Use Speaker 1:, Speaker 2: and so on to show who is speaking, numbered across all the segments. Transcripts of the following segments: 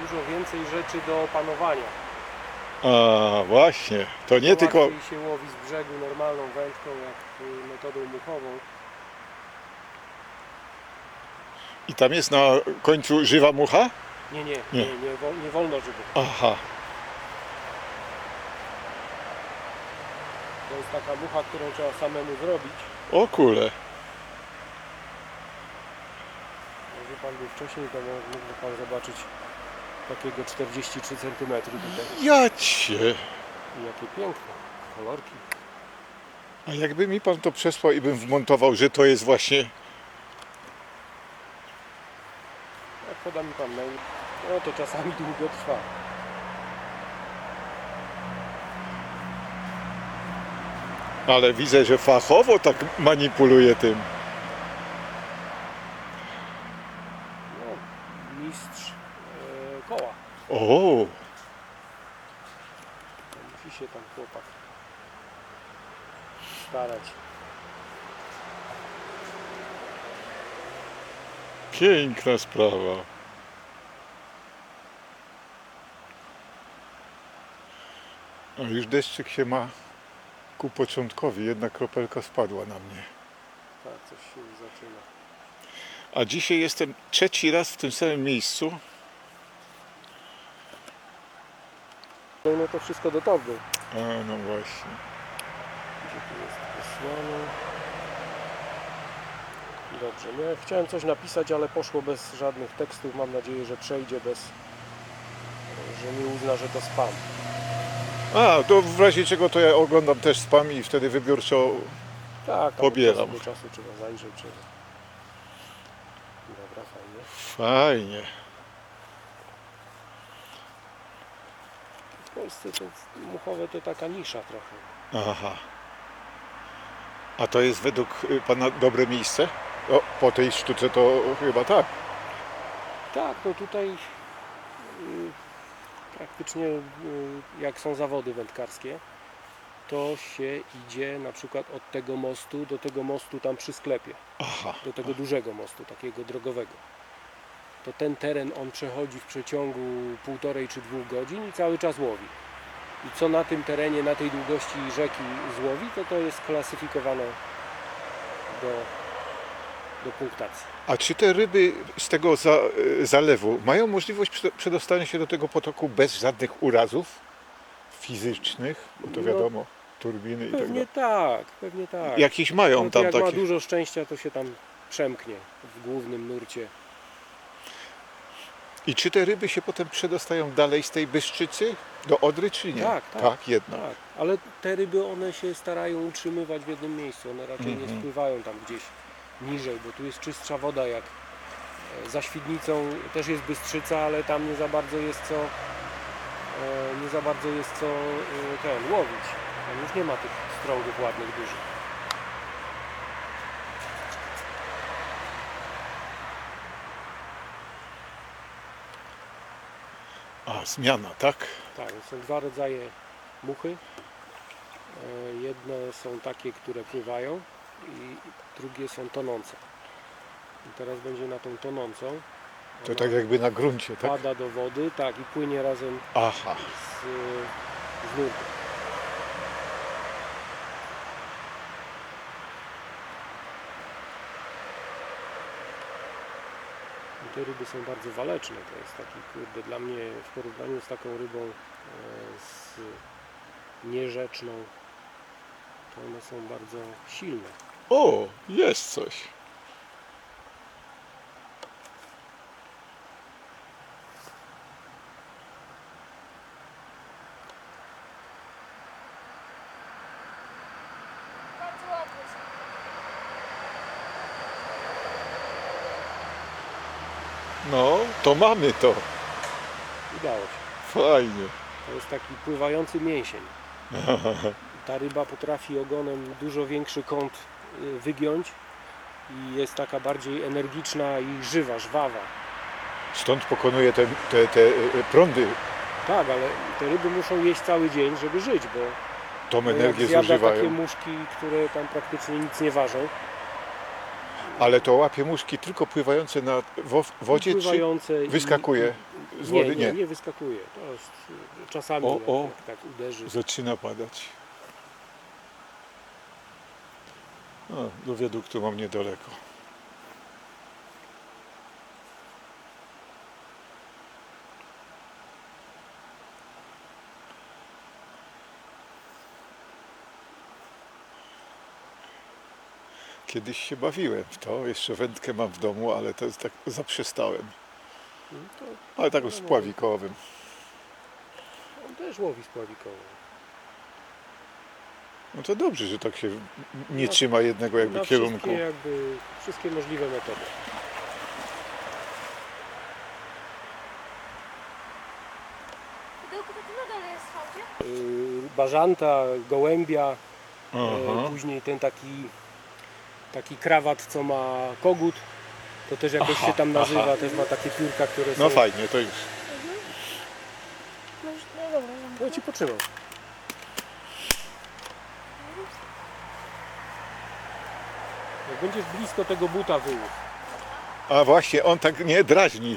Speaker 1: dużo więcej rzeczy do opanowania.
Speaker 2: A właśnie, to nie tylko.
Speaker 1: Łatwiej się łowi z brzegu normalną wędką, jak y, metodą muchową.
Speaker 2: I tam jest na końcu żywa mucha?
Speaker 1: Nie, nie,
Speaker 2: Nie.
Speaker 1: nie, nie, wol, nie wolno żeby.
Speaker 2: Aha.
Speaker 1: To jest taka mucha, którą trzeba samemu zrobić.
Speaker 2: O kule.
Speaker 1: Jakby pan był wcześniej, to mógłby pan zobaczyć takiego 43 cm tutaj.
Speaker 2: Ja cię.
Speaker 1: I jakie piękne kolorki.
Speaker 2: A jakby mi pan to przesłał i bym wmontował, że to jest właśnie.
Speaker 1: Jak poda mi pan mail, no to czasami długo trwa.
Speaker 2: Ale widzę, że fachowo tak manipuluje tym.
Speaker 1: No, mistrz e, koła.
Speaker 2: O,
Speaker 1: Musi się tam chłopak starać.
Speaker 2: piękna sprawa. A już deszczyk się ma ku początkowi. Jedna kropelka spadła na mnie.
Speaker 1: Tak, coś się już zaczyna.
Speaker 2: A dzisiaj jestem trzeci raz w tym samym miejscu.
Speaker 1: No, no to wszystko do torby.
Speaker 2: A no właśnie.
Speaker 1: Gdzie tu jest wysłane? Dobrze, no ja chciałem coś napisać, ale poszło bez żadnych tekstów. Mam nadzieję, że przejdzie bez, że nie uzna, że to spam.
Speaker 2: A, to w razie czego to ja oglądam też spam i wtedy wybiórczo
Speaker 1: Tak, tam
Speaker 2: Pobieram.
Speaker 1: od czasu trzeba zajrzeć. Trzeba. Dobra, fajnie.
Speaker 2: fajnie.
Speaker 1: Polsce to muchowe to taka nisza trochę.
Speaker 2: Aha. A to jest według y, pana dobre miejsce? O, po tej sztuce to chyba tak.
Speaker 1: Tak, no tutaj y, praktycznie y, jak są zawody wędkarskie, to się idzie na przykład od tego mostu do tego mostu tam przy sklepie,
Speaker 2: Aha.
Speaker 1: do tego dużego mostu, takiego drogowego. To ten teren on przechodzi w przeciągu półtorej czy dwóch godzin i cały czas łowi. I co na tym terenie, na tej długości rzeki złowi, to to jest klasyfikowane do, do punktacji.
Speaker 2: A czy te ryby z tego za, zalewu mają możliwość prze- przedostania się do tego potoku bez żadnych urazów fizycznych? Bo to
Speaker 1: No,
Speaker 2: wiadomo, turbiny i tak
Speaker 1: Pewnie
Speaker 2: dalej.
Speaker 1: tak, pewnie tak.
Speaker 2: Jakieś mają
Speaker 1: No
Speaker 2: tam
Speaker 1: jak ma
Speaker 2: takie.
Speaker 1: dużo szczęścia, to się tam przemknie w głównym nurcie.
Speaker 2: I czy te ryby się potem przedostają dalej z tej Byszczycy do Odry, czy nie?
Speaker 1: Tak, tak.
Speaker 2: Tak, jednak.
Speaker 1: Tak, ale te ryby one się starają utrzymywać w jednym miejscu. One raczej nie
Speaker 2: Mhm.
Speaker 1: spływają tam gdzieś niżej, bo tu jest czystsza woda jak e, za Świdnicą też jest Bystrzyca, ale tam nie za bardzo jest co e, nie za bardzo jest co e, ten łowić. Tam już nie ma tych strągów ładnych dużych.
Speaker 2: A, zmiana, tak?
Speaker 1: Tak, są dwa rodzaje muchy. E, Jedne są takie, które pływają i drugie są tonące. I teraz będzie na tą tonącą.
Speaker 2: To
Speaker 1: Ona
Speaker 2: tak jakby na gruncie, tak?
Speaker 1: pada do wody, tak, i płynie razem
Speaker 2: Aha.
Speaker 1: z, z nurtem. Te ryby są bardzo waleczne. To jest taki, kurde, dla mnie w porównaniu z taką rybą e, z nierzeczną, to one są bardzo silne.
Speaker 2: O, jest coś. No, to mamy to.
Speaker 1: Udało się.
Speaker 2: Fajnie.
Speaker 1: To jest taki pływający mięsień. Ta ryba potrafi ogonem dużo większy kąt y, wygiąć i jest taka bardziej energiczna i żywa, żwawa.
Speaker 2: Stąd pokonuje te, te, te e, prądy.
Speaker 1: Tak, ale te ryby muszą jeść cały dzień, żeby żyć, bo
Speaker 2: Tą
Speaker 1: bo jak
Speaker 2: energię
Speaker 1: zjada takie
Speaker 2: zużywają.
Speaker 1: muszki, które tam praktycznie nic nie ważą,
Speaker 2: Ale to łapie muszki tylko pływające na wo- wodzie, czy
Speaker 1: pływające i-
Speaker 2: wyskakuje?
Speaker 1: i
Speaker 2: z
Speaker 1: Nie,
Speaker 2: wody?
Speaker 1: nie, nie wyskakuje. To jest, y, czasami
Speaker 2: O, o.
Speaker 1: jak tak uderzy.
Speaker 2: Zaczyna padać. O, do wiaduktu mam niedaleko. Kiedyś się bawiłem w to, jeszcze wędkę mam w domu, ale to jest tak zaprzestałem.
Speaker 1: Mm, To
Speaker 2: Ale tak z pławikowym.
Speaker 1: on też łowi spławikowo.
Speaker 2: No to dobrze, że tak się nie
Speaker 1: No,
Speaker 2: trzyma jednego jakby
Speaker 1: Na
Speaker 2: kierunku.
Speaker 1: wszystkie jakby, wszystkie możliwe metody.
Speaker 3: Na?
Speaker 1: Y, Bażanta, gołębia. E, Później ten taki, taki krawat, co ma kogut, to też jakoś
Speaker 2: Aha,
Speaker 1: się tam nazywa,
Speaker 2: aha.
Speaker 1: też ma takie piórka, które są...
Speaker 2: No fajnie, to już.
Speaker 3: No, już- no dobra.
Speaker 1: No
Speaker 3: to.
Speaker 1: ci potrzymam. Jak będziesz blisko tego buta wyłóż,
Speaker 2: A właśnie, on tak nie drażni.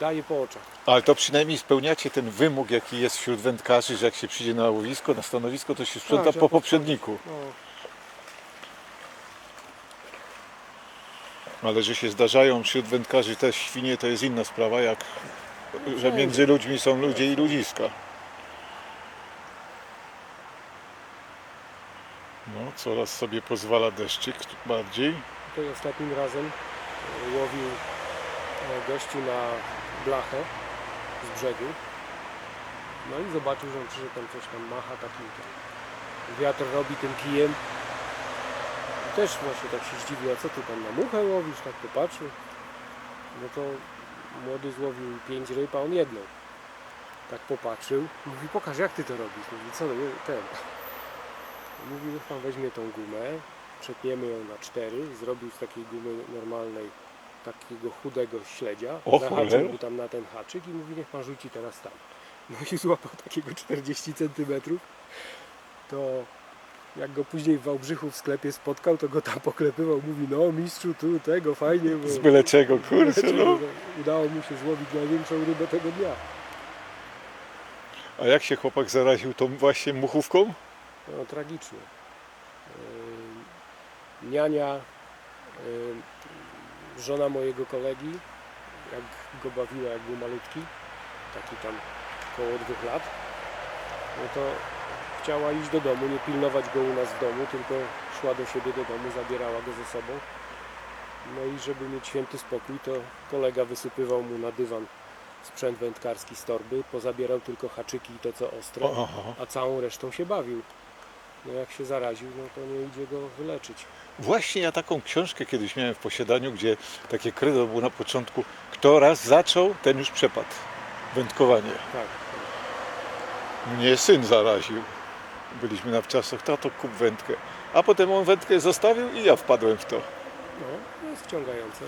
Speaker 1: daje po oczach.
Speaker 2: Ale to przynajmniej spełniacie ten wymóg, jaki jest wśród wędkarzy, że jak się przyjdzie na łowisko, na stanowisko, to się sprząta
Speaker 1: Tak, że
Speaker 2: po
Speaker 1: po-
Speaker 2: poprzedniku.
Speaker 1: No,
Speaker 2: Ale że się zdarzają wśród wędkarzy też świnie, to jest inna sprawa, jak że między ludźmi są ludzie i ludziska. No, coraz sobie pozwala deszczyk bardziej.
Speaker 1: tutaj ostatnim razem e, łowił e, gościu na blachę z brzegu. No i zobaczył, że on przyszedł tam coś tam macha takim. Wiatr robi tym kijem. Też właśnie tak się zdziwił, a co ty tam na muchę łowisz? Tak popatrzył. No to młody złowił pięć ryb, a on jedną. Tak popatrzył. Mówi, pokaż jak ty to robisz. Mówi, co no, ten. Mówi, niech pan weźmie tą gumę, przetniemy ją na cztery, zrobił z takiej gumy normalnej takiego chudego śledzia,
Speaker 2: O
Speaker 1: zahaczył mu tam na ten haczyk i mówi, niech pan rzuci teraz tam. No i złapał takiego 40 cm, to jak go później w Wałbrzychu w sklepie spotkał, to go tam poklepywał, mówi, no mistrzu, tu tego, fajnie, bo
Speaker 2: Z byle czego, kurczę, no.
Speaker 1: udało mu się złowić największą rybę tego dnia.
Speaker 2: A jak się chłopak zaraził tą właśnie muchówką?
Speaker 1: No, tragicznie. Yy, Niania, yy, żona mojego kolegi, jak go bawiła, jak był malutki, taki tam koło dwóch lat, no to chciała iść do domu, nie pilnować go u nas w domu, tylko szła do siebie do domu, zabierała go ze sobą. No i żeby mieć święty spokój, to kolega wysypywał mu na dywan sprzęt wędkarski z torby, pozabierał tylko haczyki i to co ostre a całą resztą się bawił. No jak się zaraził, no to nie idzie go wyleczyć.
Speaker 2: Właśnie ja taką książkę kiedyś miałem w posiadaniu, gdzie takie credo było na początku. Kto raz zaczął, ten już przepadł. Wędkowanie.
Speaker 1: Tak.
Speaker 2: Mnie syn zaraził. Byliśmy na wczasach, tato kup wędkę. A potem on wędkę zostawił i ja wpadłem w to.
Speaker 1: No, jest wciągające.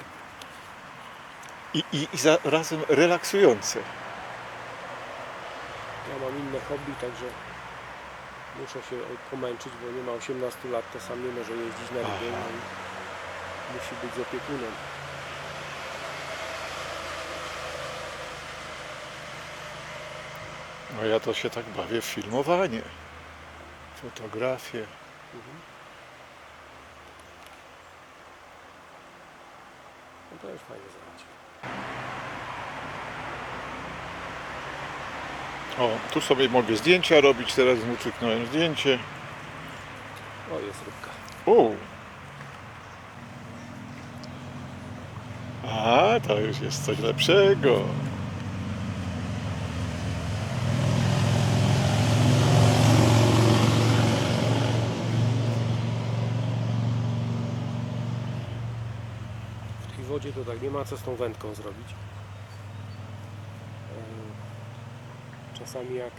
Speaker 2: I, i, i zarazem relaksujące.
Speaker 1: Ja mam inne hobby, także muszę się pomęczyć, bo nie ma 18 lat, to sam nie może jeździć na ryby i musi być z opiekunem.
Speaker 2: No ja to się tak bawię w filmowanie, fotografię.
Speaker 1: Mhm. No to fajne zajęcie.
Speaker 2: O, tu sobie mogę zdjęcia robić, teraz mu cyknąłem zdjęcie.
Speaker 1: O, jest rybka.
Speaker 2: O. A, to już jest coś lepszego.
Speaker 1: Wodzie to tak nie ma co z tą wędką zrobić. E, Czasami jak,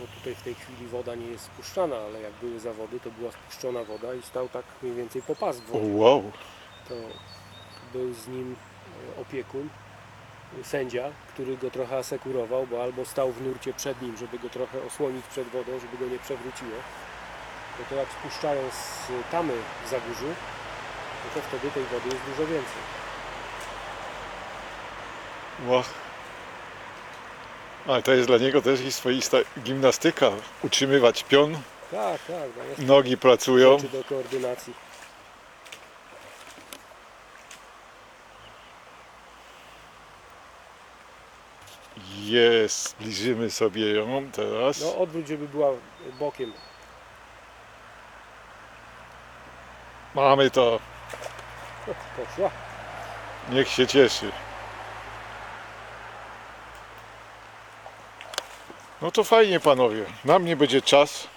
Speaker 1: no tutaj w tej chwili woda nie jest spuszczana, ale jak były zawody, to była spuszczona woda i stał tak mniej więcej po pas w wodzie.
Speaker 2: wow.
Speaker 1: To był z nim e, opiekun, sędzia, który go trochę asekurował, bo albo stał w nurcie przed nim, żeby go trochę osłonić przed wodą, żeby go nie przewróciło. No to jak spuszczają z tamy w Zagórzu, no to wtedy tej wody jest dużo więcej.
Speaker 2: Wow. Ale to jest dla niego też i swoista gimnastyka. Utrzymywać pion,
Speaker 1: Tak, tak, no jest
Speaker 2: nogi pracują.
Speaker 1: rzeczy do koordynacji.
Speaker 2: Jest, zbliżymy sobie ją teraz.
Speaker 1: No odwróć, żeby była bokiem.
Speaker 2: Mamy to,
Speaker 1: Poszła.
Speaker 2: niech się cieszy. No to fajnie panowie, na mnie będzie czas.